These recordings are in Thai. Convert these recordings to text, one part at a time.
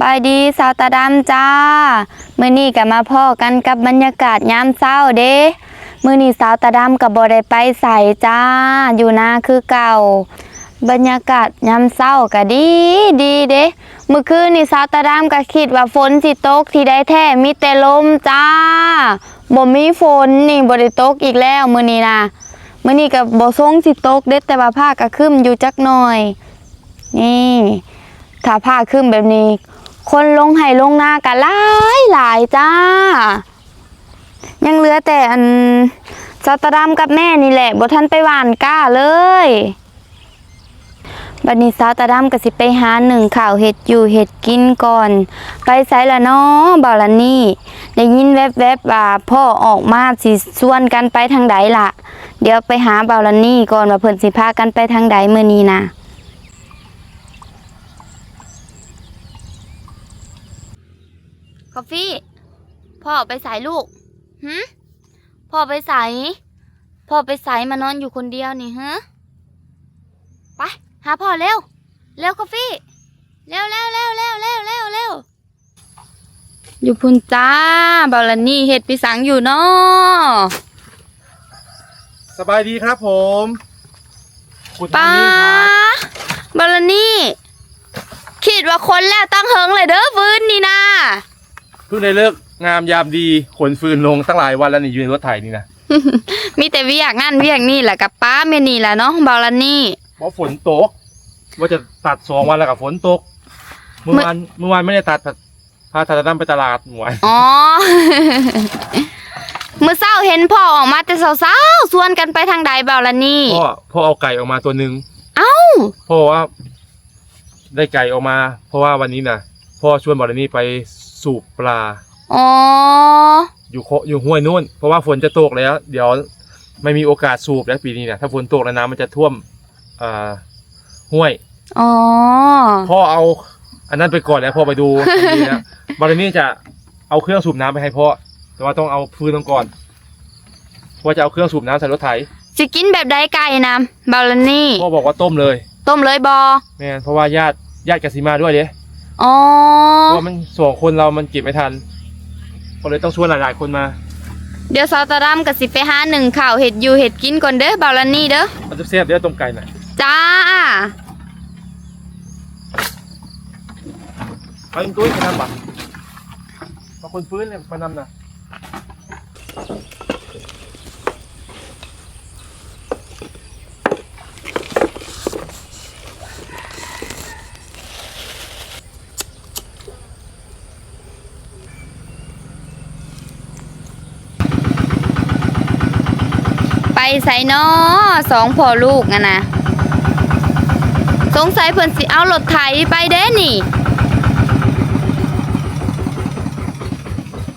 บายดีสาวตาดำจ้ามื้อนี้ก็มาพ่อกันกับบรรยากาศยามเช้าเด้มื้อนี้สาวตาดำก็บ่ได้ไปใส่จ้า อยู่นาคือเก่า บรรยากาศยามเช้าก็ดีดีเด้มื้อคืนนี่สาวตาดำก็คิดว่าฝนสิตกที่ได้แท้มีแต่ลมจ้าบ่มีฝนนี่บ่ได้ตกอีกแล้วมื้อนี้นะมื้อนี้ก็บ่ทรงสิตกเด้แต่ว่าภาคก็ครึ้มอยู่จักหน่อย นี่ถ้าผ้าขึ้นแบบนี้ คนลงไห้ลงหน้ากันหลายหลายจ้า ยังเหลือแต่อันสตร์ดัมกับแม่นี่แหละบ่ทันไปหวานก้าเลยบัดนี้สาวตาดำก็สิไปหาหนึ่งข่าวเห็ดอยู่เห็ดกินก่อน ไปไสละเนาะบ่าละนี่ได้ยินแวบๆว่าพ่อออกมาสิส่วนกันไปทางใดล่ะ เดี๋ยวไปหาบ่าละนี่ก่อนว่าเพิ่นสิพากันไปทางใดมื้อนี้นะ คอฟฟี่ พ่อไปสายลูกหืมพ่อไปสายพ่อไปสายมานอนอยู่คนเดียวนี่ฮะไปหาพ่อเร็ว เร็วคอฟฟี่ เร็วเร็วเร็วเร็วเร็วเร็วเร็วอยู่พุ่นจ้าบาลานี่เห็ดปีสังอยู่เนาะสบายดีครับผมคุณป้าทางนี้ครับบาลานี่คิดว่าคนแล้วตั้งเฮิงเลยเด้อฟื้นนี่นะเพิ่งได้เลิกงามยามดีขนฟืนลงตั้งหลายวันแล้วนี่อยู่ในรถไถนี่นะมีแต่เวียกงานเวียกนี่แหละกับป้าเมนี่แหละเนาะบาลานี่เพราะฝนตก ว่าจะตัดสองวันแล้วกับฝนตก เมื่อวานเมื่อวานไม่ได้ตัดพาทาดำไปตลาดหวยอ๋อเมื่อเช้าเห็นพ่อออกมาแต่เช้าๆชวนกันไปทางใดเบาละนี่พ่อพ่อเอาไก่ออกมาตัวหนึ่งเอ้าพ่อว่า ได้ไก่ออกมา เพราะว่าวันนี้นะพ่อชวนบอลนี่ไป สูบปลา อ๋อ อยู่โคอยู่ห้วยนู่น เพราะว่าฝนจะตกแล้ว เดี๋ยวไม่มีโอกาสสูบแล้วปีนี้นะถ้าฝนตกแล้วน้ำมันจะท่วมอ่าห้วย อ๋อ พ่อเอา อันนั้นไปก่อนแล้วพ่อไปดูดีนะบาร์นี่จะเอาเครื่องสูบน้ำไปให้พ่อ แต่ว่าต้องเอาฟืนลงก่อนเพราะว่าจะเอาเครื่องสูบน้ำใส่รถไถสิกินแบบใดไก่นะเบาละนี่พ่อบอกว่าต้มเลย ต้มเลยบอแม่นเพราะว่าญาติญาติกสิมาด้วยเด้ อ๋อ เพราะว่ามันสองคนเรามันเก็บไม่ทัน ก็เลยต้องชวนหลายๆคนมาเดี๋ยวสาวตาดำกับสิไปหาหนึ่งข่าวเห็ดอยู่เห็ดกินก่อนเด้อเบาละนี่เด้อ มันจะเสียบเดี๋ยวต้มไก่หน่อยจ้า ไปตุ้ยไปนำบัตรบางคนฟื้นเนี่ยมานำนะ ใส่นอสองพ่อลูกอะนะสงสัยเพิ่นสิเอารถไถไปเด้นี่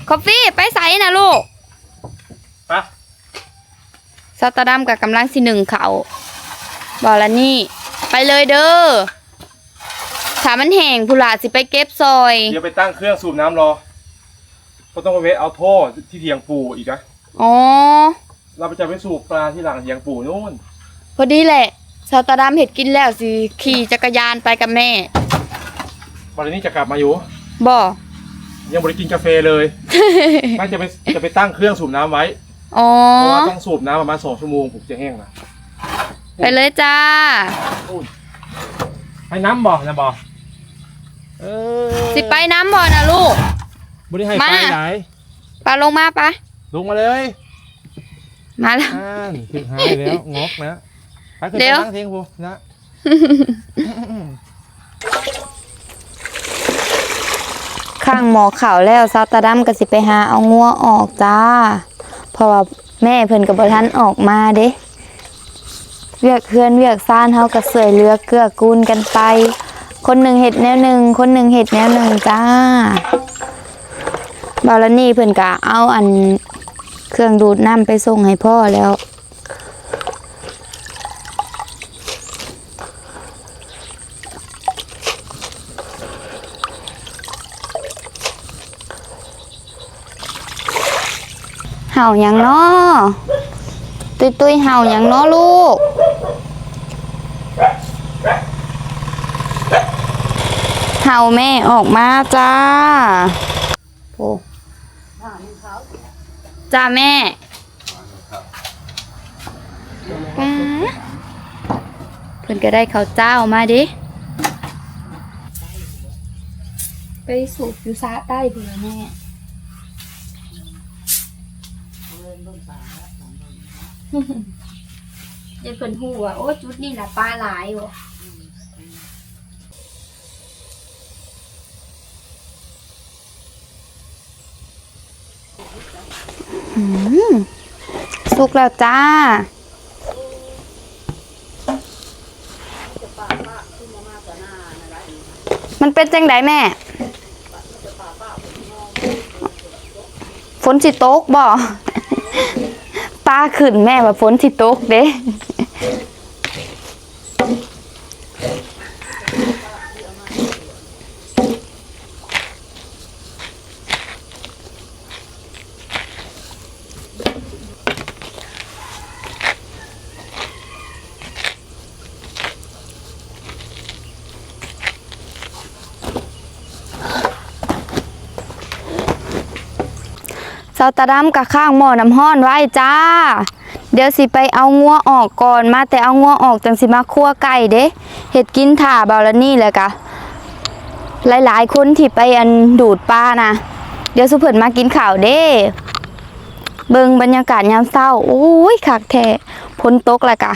คอฟฟี่ไปใส่นะลูกไปสตาร์ดัมกับกำลังสิหนึ่งเขาบอละนี่ ไปเลยเด้อถ้ามันแห้งผู้หลาสิไปเก็บซอย เดี๋ยวไปตั้งเครื่องสูบน้ำรอก็ต้องไปเวะเอาท่อที่เถียงปู่อีกนะอ๋อ เราจะไปสูบปลาที่หลังเถียงปู่นู่น พอดีแหละสตาร์ดัมเห็ดกินแล้วสิขี่จักรยานไปกับแม่ วันนี้จะกลับมาอยู่บอยังบริกินกาแฟเลย ไม่จะไปจะไปตั้งเครื่องสูบน้ำไว้ อ๋อ เพราะว่าต้องสูบน้ำประมาณสองชั่วโมงผมจะแห้งนะไปเลยจ้าอุ้ยให้น้ำบ่นะบ่เออสิไปน้ำบ่อนะลูก บริให้มาไปไหนปลาลงมาปะลงมาเลย มาแล้ว อ่านถึงหายแล้วงอกนะไปขึ้นเดี๋ไปยว นั่งเทียงพูนะข้างหมอข่าวแล้วซาตาดัมก็สิไปหาเอางัวออกจ้า เพราะว่าแม่เพิ่นกับบทันออกมาเด้ เวียกเพื่อนเวียกซ่านเฮาก็เสวยเลือกเกื้อกูลกันไป คนหนึ่งเห็ดแนวหนึ่งคนหนึ่งเห็ดแนวหนึ่งจ้าบาลนี่เพิ่นก็เอาอัน เครื่องดูดน้ำไปส่งให้พ่อแล้ว เห่าหยังนาะตุยตุยเห่าหยังนาะลูกเห่าเอาแม่ออกมาจ้าโอ้ จ้าแม่ป้าเพิ่นก็ได้ข้าวเจ้ามาดิไปสูบยูซาใต้เบื่อแม่เดี๋ยวเพิ่นฮู้ว่าโอ้จุดนี่แหละปลาหลายบ่อื สุกแล้วจ้า มันเป็นจังไดแม่ ฝนสิตกบ่ปลาขึ้นแม่ว่าฝนสิตกเด้ เสาตะดำกับข้างหม้อน้ำห้อนไว้จ้า เดี๋ยวสิไปเอางัวออกก่อนมาแต่เอางัวออกจังสิมาคั่วไก่เด้เห็ดกินถ่าเบาลนี่แหละกะหลายๆคนที่ไปอันดูดปลานะเดี๋ยวสุเพิ่นมากินข่าวเด้ เบิงบรรยากาศยามเศร้าโอ้ยคักแท้พ้นตกและกะ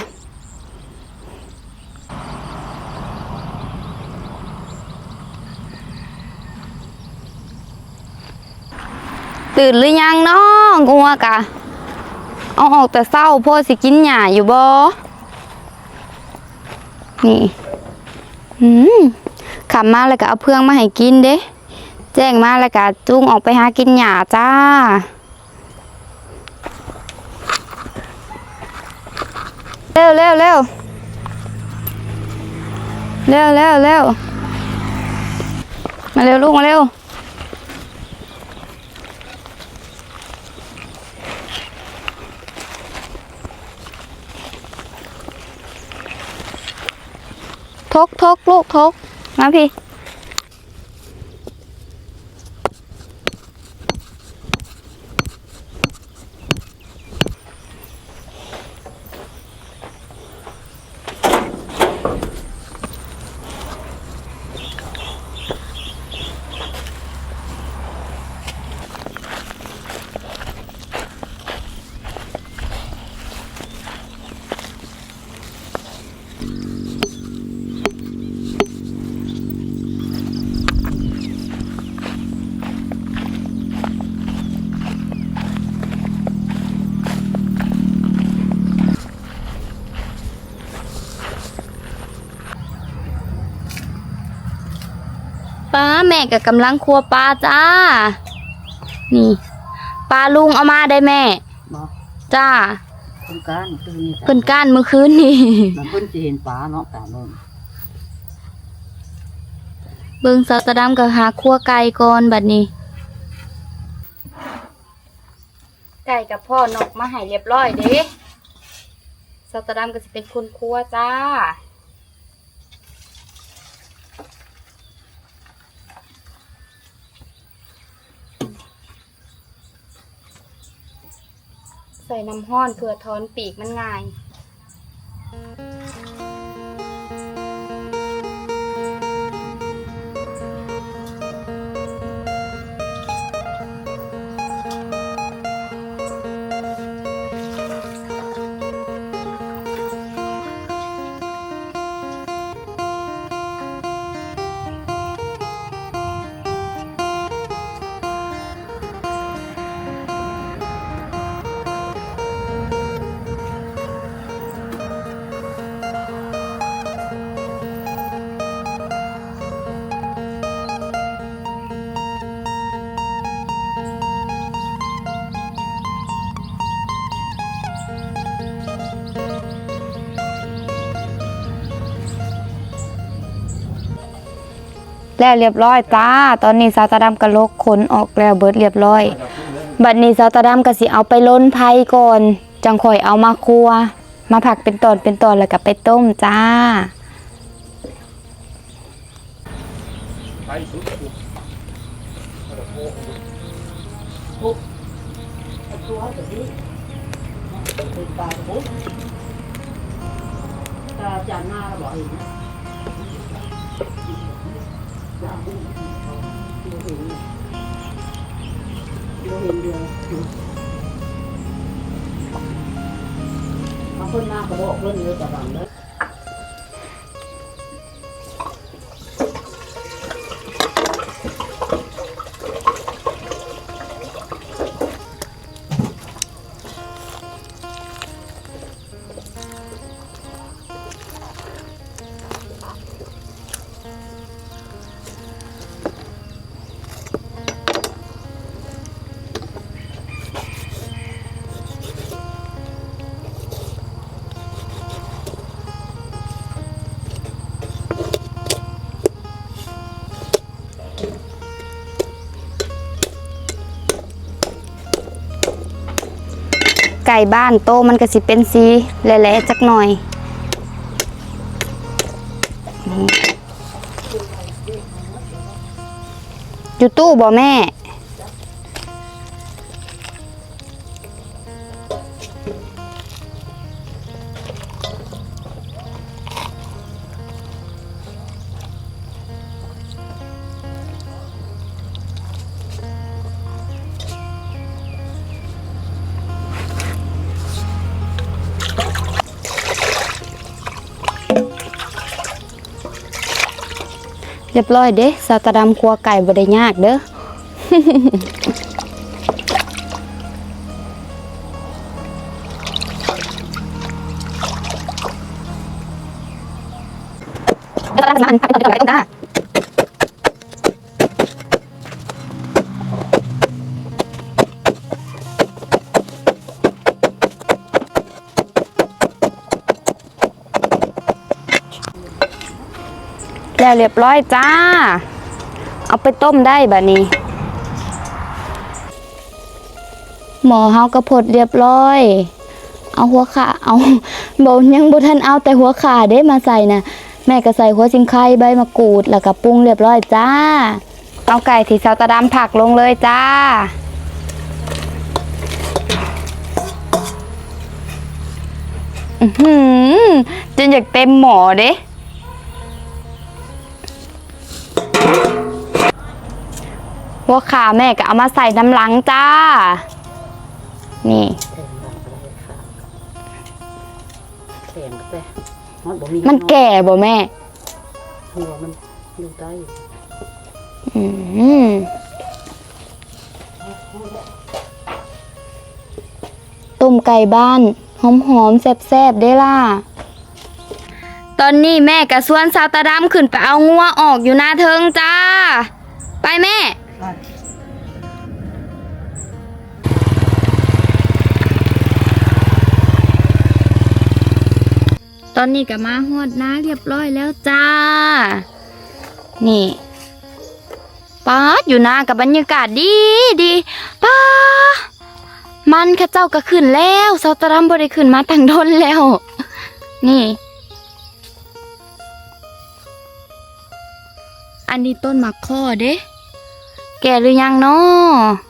ตื่นหรือยังน้องงัวกะเอาออกแต่เศร้าพ่อสิกินหญ้าอยู่บ่นี่อืมขับมาแล้วก็เอาเพื่องมาให้กินเด้แจ้งมาแล้วก็จุงออกไปหากินหญ้าจ้าเร็วเร็วเร็วเร็วเร็วเร็วมาเร็วลูกมาเร็ว กทกลูกทกมาพี่ กับกำลังครัวปลาจ้า นี่ปลาลุงเอามาได้แม่ บอกจ้าคนการคือนี่เพิ่นก้านเมื่อคืนนี่ มันเพิ่นจะเห็นปลาเนาะตามเบิ่งเบิ่งสาวตะดำกับหาครัวไก่ก่อนบัดนี้ ไก่กับพ่อนกมาให้เรียบร้อยเด้สาวตะดำก็สิเป็นคนครัวจ้า ใส่น้ำห้อนเพื่อถอนปีกมันง่าย แล้วเรียบร้อยจ้า ตอนนี้สาวตาดำกระลกขนออกแล้วเบิดเรียบร้อย บัดนี้สาวตาดำก็สิเอาไปล้นไผ่ก่อน จังค่อยเอามาครัวมาผักเป็นตอนเป็นตอนแล้วก็ไปต้มจ้าไปสุดสุดตัวแบบนี้เป็นปลาจานหน้าบอกเห็นนะ เห็นเดียวบางคนมากกระโดดเล่นเลยกระบังเลย ไก่บ้านโตมันก็สิเป็นสีแหล่ๆจักหน่อยอยู่ตู้บ่แม่ รียบร้อยเด้สาตาดำครัวไก่บ่ได้ยากเด้อตลาดนั้นไปตลาดต้องได้ แล้วเรียบร้อยจ้า เอาไปต้มได้บบนี้ หมอเฮากระพดเรียบร้อย เอาหัวขาเอาบยังบ่ทันเอาแต่หัวขาเด้มาใส่นะแม่ก็ใส่หัวสิงไคใบมะกรูดแล้วก็ปรุงเรียบร้อยจ้า เอาไก่ที่เซาตะดำผักลงเลยจ้าอือหือจนอยากเต็มหมอเด้ หัวขาแม่ก็เอามาใส่น้ำหลังจ้า นี่แข็งก็แต่มันบ่มีมันแก่บ่แม่หัวมันอยู่ใต้อืมต้มไก่บ้าน หอมหอมๆแซ่บๆได้ล่ะ ตอนนี้แม่กับส่วนสาวตาดำขึ้นไปเอางัวออกอยู่หน้าเทิงจ้า ไปแม่ อนนี้ก็มาฮอดน้าเรียบร้อยแล้วจ้า นี่ป้าดอยู่นากับบรรยากาศดีดีป้ามันข้าเจ้าก็ขึ้นแล้วเซาตรัมบ่ได้ขึ้นมาตั้งโดนแล้ว นี่ อันนี้ต้นมักข้อเด้ แก่หรือยังเนาะ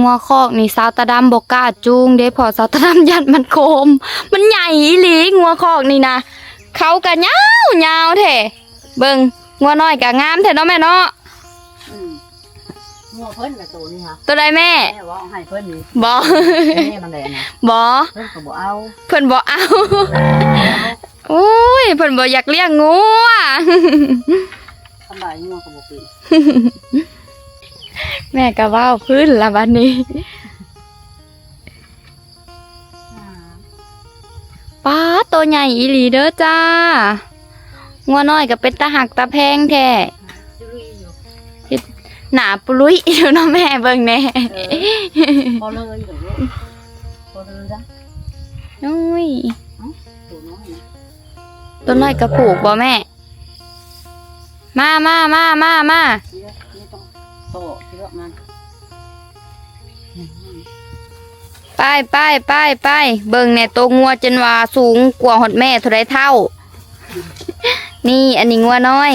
งัวคอกนี่สาวตาดำบกกล้าจูงเด้พอสาวตาดำยัดมันโคม มันใหญ่อีหลีงัวคอกนี่นะเขากะยาวยาวแท้เบิ่งงัวน้อยกะงามแท้เนาะแม่เนาะอืมหัวเพิ่นกับตัวนี่ค่ะตัวใดแม่แม่ว่าเอาให้เพิ่นนี่บอแม่มันแหละนะบอเพิ่นก็บ่เอาเพิ่นบอเอาอุ้ยเพิ่นบออยากเลี้ยงงัวทำลายหัวก็บ่เป็น แม่ก็ว่าพื้นละบัดนี้ป้าตัวใหญ่อีหลีเด้อจ้างัวน้อยก็เป็นตาหักตาแพงแท้จุลุยอยู่หนาปลุยอยู่เนาะแม่เบิ่งแน่เออพอเลยเดี๋ยวนี้พอเลยจ้ะอุ้ยตัวน้อยนะตัวน้อยก็ผูกบ่แม่ มามามามามา ไปไปไปไปเบิ่งแน่ตัวงัวจนว่าสูงกว่าหดแม่เท่าไรเท่า นี่อันนี้งัวน้อย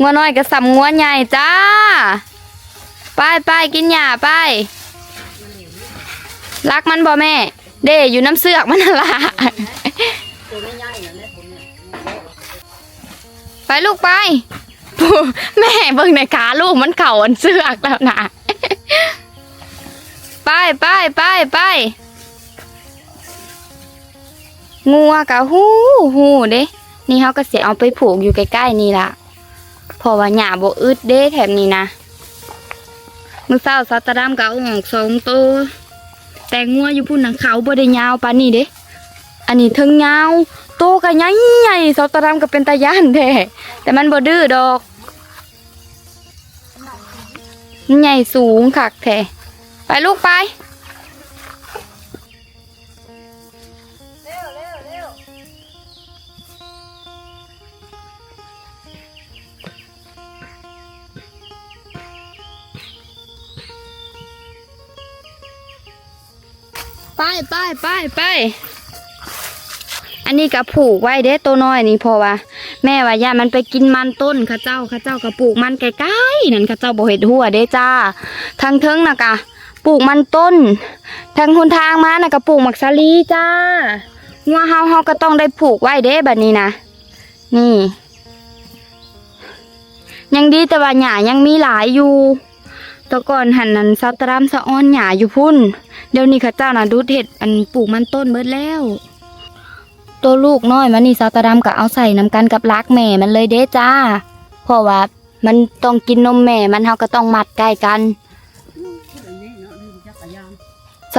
งัวน้อยก็สำงัวใหญ่จ้า ไปไปกินหญ้าไป รักมันบ่แม่ เด้อยู่น้ำเสือกมันน่ะล่ะไปลูกไป แม่เบิ่งในขาลูกมันเข่าอันเสือกแล้วนะ ไปไปไปไปงัวกะหูหูเด้ นี่เขาก็เสียเอาไปผูกอยู่ใกล้ๆนี่ล่ะเพราะว่าหญ้าบ่อึดเด้แถบนี้นะมือเศร้าซัตตะดามก็เอาออกสองตัวแต่งัวอยู่พุ่นนังเขาบ่ได้ยาวปานนี้เด้ อันนี้ทึงยาวโตก็ใหญ่ใหญ่ซัตตะดามก็เป็นตาย่านแท้แต่มันบ่ดื้อดอกใหญ่สูงคักแท้ ไปลูกไปไปไปไปไป อันนี้ก็ผูกไว้เด้ตัวน้อยนี่เพราะว่า แม่ว่าย่ามันไปกินมันต้นเข้าเจ้าเข้าเจ้าก็ปลูกมันใกล้ๆนั่นเข้าเจ้าบ่เห็ดหัวเด้จ้าทางเทิงน่ะกะ ปลูกมันต้น ทางคนทางมาน่ะก็ปลูกหมักสาลีจ้างัวเฮาเฮาก็ต้องได้ผูกไว้เด้แบัดนี้นะนี่ ยังดีแต่ว่าหญ้ายังมีหลายอยู่ตะก่อนหันนั้นซัตรามสะอ้อนหญ้าอยู่พุ่น เดี๋ยวนี้ข้าเจ้าน่ะดูดเห็ดอันปลูกมันต้นเบิดแล้ว ตัวลูกน้อยมันนี่ซาตาดำก็เอาใส่น้ำกันกับรักแม่มันเลยเด้จ้า เพราะว่ามันต้องกินนมแม่มันเฮาก็ต้องมัดใกล้กัน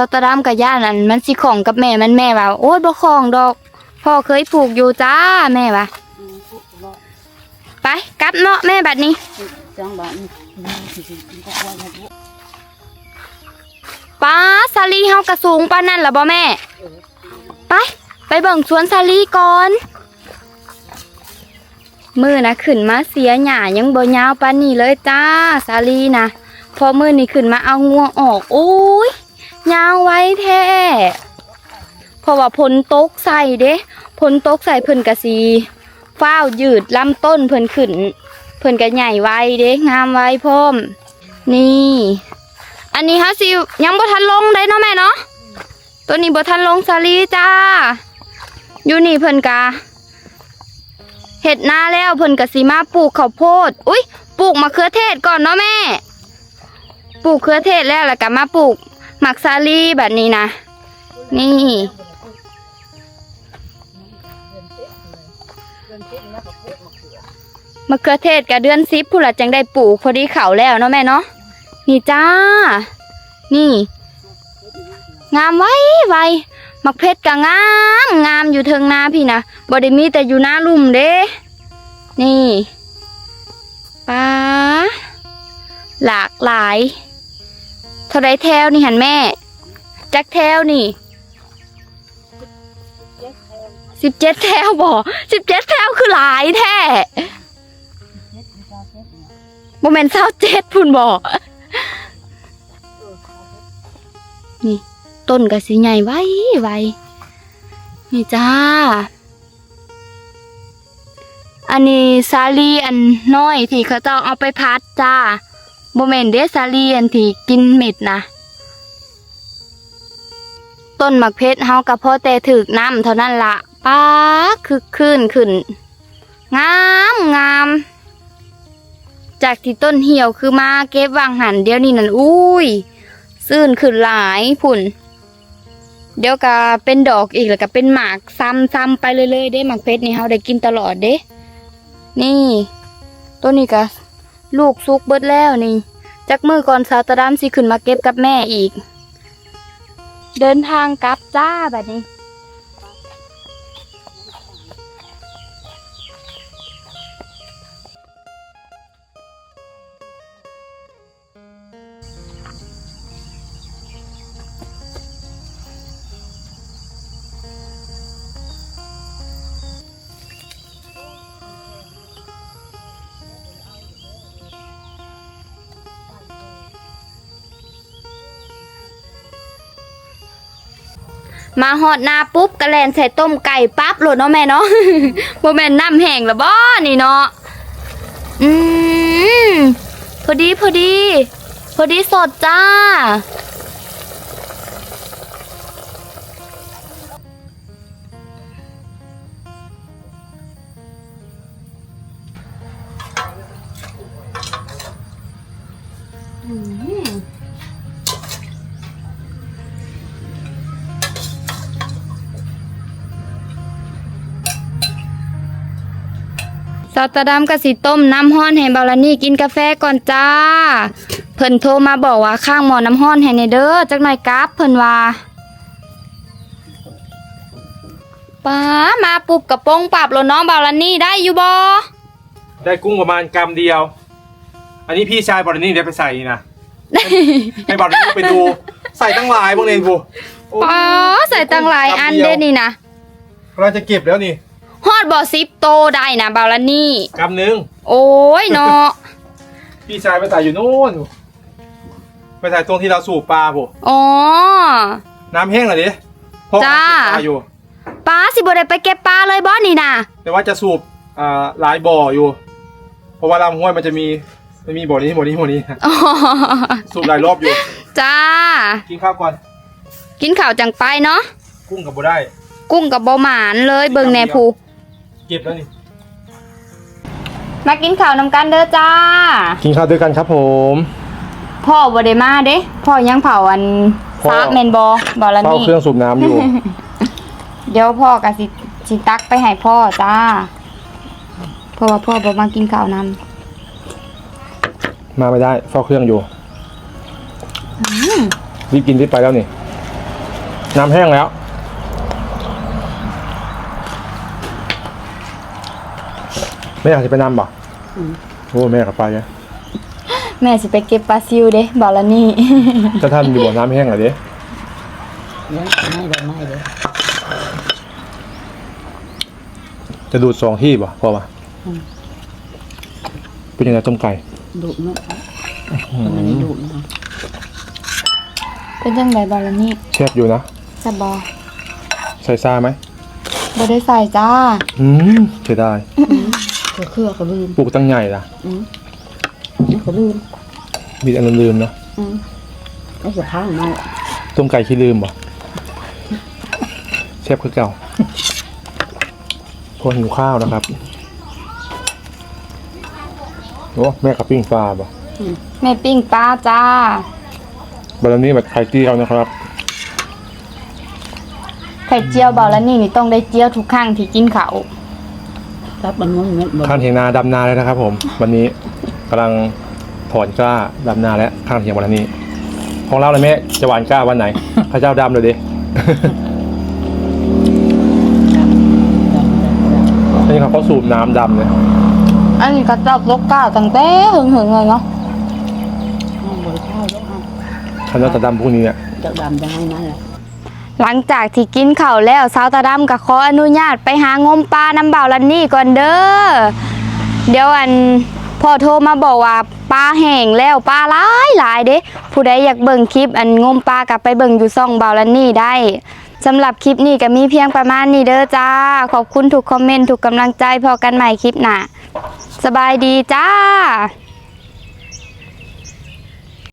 ซาตาดำกับย่านั่นมันสิของกับแม่มันแม่ว่าโอ้ยบ่ของดอกพ่อเคยผูกอยู่จ้าแม่ว่าไปกลับเนาะแม่บัดนี้ป้าซาลีเฮากระสูงปานั่นล่ะบ่แม่ ไป ไปเบิ่งสวนซาลีก่อนมือนะขึ้นมาเสียหญ้ายังบ่ยาวปานนี้เลยจ้าซาลีนะพอมือนี่ขึ้นมาเอางวงออกโอ้ย ยาวไว้แท้เพราะว่าผลตกใส่เด้ผลตกใส่เพิ่นกะสีฟ้าวยืดลำต้นเพิ่นขึ้น เพิ่นก็ใหญ่ไว้เด้งามไว้พร้อม นี่ อันนี้ฮะสิยังบ่ทันลงได้เนาะแม่เนาะตัวนี้บ่ทันลงสาลีจ้า อยู่นี่เพิ่นกะเห็ดหน้าแล้วเพิ่นกะสิมาปลูกข้าวโพด อุ้ยปลูกมะเขือเทศก่อนเนาะแม่ ปลูกเขือเทศแล้วแล้วก็มาปลูก หมักซาลีแบบนี้นะ นี่ มะเขือเทศกับเดือนซิปผู้หละจังได้ปลูกพอดีเขาแล้วเนาะแม่เนาะ นี่จ้า นี่ งามไว้ไวมักเพชรก็งาม งามอยู่เทิงนาพี่นะบ่ได้มีแต่อยู่หน้าลุ่มเด้ นี่ป้าหลากหลาย ท่าไรแถวนี่หันแม่ จักแถวนี่สิบเจ็ดแถวบ่สิบเจ็ดแถวคือหลายแท้โมเมนต์เศร้าเจ็ดพุ่นบ่เออเขาเฮ็ดต้นกระสีใหญ่ไว้ไว้นี่จ้า อันนี้ซาลีอันน้อยที่เขาเจ้าเอาไปพัดจ้า โมเมนเดซาลีอันที่กินเม็ดนะต้นหมักเพชรเฮากะพอแต่ถึกน้ำเท่านั้นละป้าคึกคืนขึ้น งามงาม จากที่ต้นเหี่ยวคือมาเก็บวางหันเดี๋ยวนี้นั่นอุ้ยซื่นขึ้นหลายพุ่น เดี๋ยวก็เป็นดอกอีกแล้วก็เป็นหมากซ้ำๆไปเรื่อยๆเด้หมากเพชรนี่เฮาได้กินตลอดเด้ นี่ต้นนี้ก็ ลูกซุกเบิดแล้วนี่ จักมือก่อนสาวตะดามสิขึ้นมาเก็บกับแม่อีก เดินทางกลับจ้าแบบนี้ มาหอดนาปุ๊บกระแลนใส่ต้มไก่ปั๊บโหลดเนาะแม่เนาะบ่แม่นน้ำแห้งละบ่นี่เนาะอืมพอดีพอดี พอดีสดจ้าาวตาดำกะสิต้มน้ำห้อนให้บาลานี่กินกาแฟก่อนจ้า เพิ่นโทรมาบอกว่าข้างหมอน้ำห้อนให้ในเด้อจักหน่อยกราบเพิ่นว่าป้ามาปุบกระโปรงปรับแล้วเน้องบาลานี่ได้อยู่บ่ได้กุ้งประมาณกรัมเดียว อันนี้พี่ชายบอลนี่ได้ไปใส่นี่นะให้บอลนี่ไปดู ใส่ตั้งหลายพวกนี้บูโอ้ป้าใส่ตั้งหลายอันเด้นี่นะกำลังจะเก็บแล้วนี่ ฮอดบ่ซิปโตได้นะบาลานี่กรัมหนึงโอ้ยเนาะ พี่ชายไปใส่อยู่นู่นไปใส่ตรงที่เราสูบปลาบูอ๋อ น้ำแห้งเหรอดิเพราะจ้า เก็บปลาอยู่ ป้าสิบ่ได้ไปเก็บปลาเลยบ่นี่นะแต่ว่าจะสูบอ่าหลายบ่ออยู่ เพราะว่าลำห้วยมันจะมีมันมีบ่อนี้บ่อนี้บ่อนี้อ๋อสูบหลายรอบอยู่ จ้า กินข้าวก่อนกินข้าวจังไปเนาะกุ้งกับบ่ได้ กุ้งกับบ่หมานเลยเบิ่งแหน่ผู เก็บแล้วนี่มากินข้าวนำกันเด้อจ้า กินข้าวด้วยกันครับผม พ่อบ่ได้มาเด้ พ่อยังเผาอันพ่อ ซาแมนบอบ่ละเฝ้านี่ เครื่องสูบน้ำอยู่ เดี๋ยวพ่อก็สิสิตักไปให้พ่อจ้า เพราะว่าพ่อบ่มากินข้าวนมาไม่ได้เฝ้าเครื่องอยู่ำอืมรีบกินรีบไปแล้วนี่ น้ำแห้งแล้ว แม่อยากจะไปน้ำบ่โอ้แม่กับไปเนี่ยแม่สิไปเก็บปลาซิวเด้บ่ละนี่ถ้าท่านอยู่บ่อน้ำแห้งเหรอเด้เลี้ยงไม่ได้ไม่เลยจะดูดสองที่บ่พอป่ะเป็นยังไงต้มไก่ดุเนาะทำไมไม่ดุเนาะเป็นจังไดบ่ละนี่แซ่บอยู่นะสบอใส่ซ่าไหมบ่ได้ใส่จ้าอืมเสียดายเครือเครือก็ลืมปลูกตั้งใหญ่ล่ะ อืมก็ลืมมีอันลืมๆเนาะอืมก็จะพังมาต้มไก่ขี้ลืมบ่แซ่บคือเก่าพอหิวข้าวนะครับโอ้แม่กับปิ้งปลาบ่แม่ปิ้งปลาจ้าบารนี้แบบไข่เจียวนะครับ ไข่เจียวบ่ละนี่นี่ต้องได้เจียวทุกครั้งที่กินข้าว รับมันงงเงี้ยบ่ข้างเถียงนาดำนาเลยนะครับ ผม วันนี้กำลังถอนกล้าดำนาแล้วข้างเถียงวันนี้ ของเราเลยแม่จะหวานกล้าวันไหน พระเจ้าดำเลยดินี่เขาก็สูบน้ำดำเลยอันนี้ก็จับลกกาตั้งแต่หึงๆเลยเนาะบริข้าวแล้วอะคันว่าจะดำพวกนี้เนี่ยจะดำจะให้นั่นแหละ หลังจากที่กินข้าวแล้วสาวตาดำก็ขออนุญาตไปหางมปลาน้ำเบาลันนี่ก่อนเด้อ เดี๋ยวอันพ่อโทรมาบอกว่าปลาแห้งแล้วปลาหลายหลายเด้ผู้ใดอยากเบิ่งคลิปอันงมปลากลับไปเบิ่งอยู่ซ่องเบาลันนี่ได้สำหรับคลิปนี้ก็มีเพียงประมาณนี้เด้อจ้า ขอบคุณทุกคอมเมนต์ทุกกำลังใจพอกันใหม่คลิปหน้าสบายดีจ้า